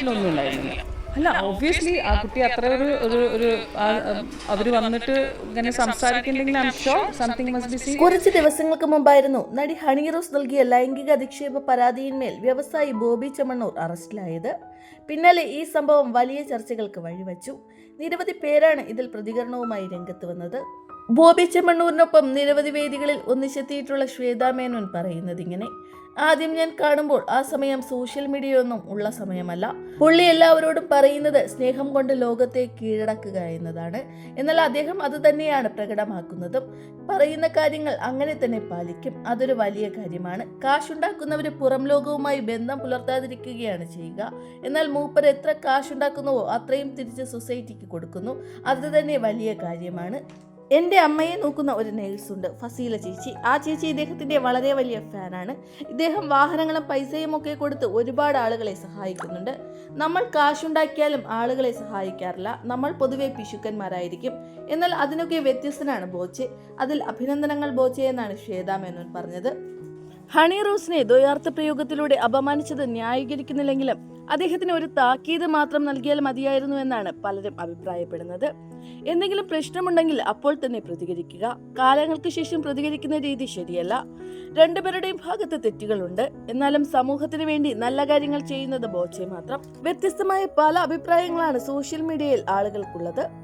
ഒന്നും ഉണ്ടായിരുന്നില്ല. അല്ല ഓബിയസ്ലി ആ കുട്ടി അത്ര ഒരു ഒരു ഒരു അവർ വന്നിട്ട് ഇങ്ങനെ സംസാരിക്കുന്നുണ്ടെങ്കിൽ I show something must be see കുറച്ച് ദിവസങ്ങൾക്ക് മുമ്പായിരുന്നു നടി ഹണി റോസ് നൽകിയ ലൈംഗിക അധിക്ഷേപ പരാതിയിന്മേൽ വ്യവസായി ബോബി ചമണ്ണൂർ അറസ്റ്റിലായത്. പിന്നാലെ ഈ സംഭവം വലിയ ചർച്ചകൾക്ക് വഴിവെച്ചു. നിരവധി പേരാണ് ഇതിൽ പ്രതികരണവുമായി രംഗത്ത് വന്നത്. ബോബി ചെമ്മണ്ണൂരിനൊപ്പം നിരവധി വേദികളിൽ ഒന്നിച്ചെത്തിയിട്ടുള്ള ശ്വേതാ മേനോൻ പറയുന്നത് ഇങ്ങനെ ആദ്യം ഞാൻ കാണുമ്പോൾ ആ സമയം സോഷ്യൽ മീഡിയ ഒന്നും ഉള്ള സമയമല്ല. പുള്ളി എല്ലാവരോടും പറയുന്നത് സ്നേഹം കൊണ്ട് ലോകത്തെ കീഴടക്കുക എന്നതാണ്. എന്നാൽ അദ്ദേഹം അത് തന്നെയാണ് പ്രകടമാക്കുന്നതും. പറയുന്ന കാര്യങ്ങൾ അങ്ങനെ തന്നെ പാലിക്കും. അതൊരു വലിയ കാര്യമാണ്. കാശുണ്ടാക്കുന്നവർ പുറം ലോകവുമായി ബന്ധം പുലർത്താതിരിക്കുകയാണ് ചെയ്യുക. എന്നാൽ മൂപ്പർ എത്ര കാശുണ്ടാക്കുന്നുവോ അത്രയും തിരിച്ച് സൊസൈറ്റിക്ക് കൊടുക്കുന്നു. അത് തന്നെ വലിയ കാര്യമാണ്. എന്റെ അമ്മയെ നോക്കുന്ന ഒരു നേഴ്സുണ്ട് ഫസീല ചേച്ചി. ആ ചേച്ചി ഇദ്ദേഹത്തിന്റെ വളരെ വലിയ ഫാനാണ്. ഇദ്ദേഹം വാഹനങ്ങളും പൈസയും ഒക്കെ കൊടുത്ത് ഒരുപാട് ആളുകളെ സഹായിക്കുന്നുണ്ട്. നമ്മൾ കാശുണ്ടാക്കിയാലും ആളുകളെ സഹായിക്കാറില്ല. നമ്മൾ പൊതുവെ പിശുക്കന്മാരായിരിക്കും. എന്നാൽ അതിനൊക്കെ വ്യത്യസ്തനാണ് ബോച്ചെ. അതിൽ അഭിനന്ദനങ്ങൾ ബോച്ചെ എന്നാണ് ശ്വേതാ പറഞ്ഞത്. ഹണി റോസിനെ ദ്വയാർത്ഥ പ്രയോഗത്തിലൂടെ അപമാനിച്ചത് ന്യായീകരിക്കുന്നില്ലെങ്കിലും അദ്ദേഹത്തിന് ഒരു താക്കീത് മാത്രം നൽകിയാൽ മതിയായിരുന്നു എന്നാണ് പലരും അഭിപ്രായപ്പെടുന്നത്. എന്തെങ്കിലും പ്രശ്നമുണ്ടെങ്കിൽ അപ്പോൾ തന്നെ പ്രതികരിക്കുക. കാലങ്ങൾക്ക് ശേഷം പ്രതികരിക്കുന്ന രീതി ശരിയല്ല. രണ്ടുപേരുടെയും ഭാഗത്ത് തെറ്റുകളുണ്ട്. എന്നാലും സമൂഹത്തിന് വേണ്ടി നല്ല കാര്യങ്ങൾ ചെയ്യുന്നത് ബോച്ചെ മാത്രം. വ്യത്യസ്തമായ പല അഭിപ്രായങ്ങളാണ് സോഷ്യൽ മീഡിയയിൽ ആളുകൾക്കുള്ളത്.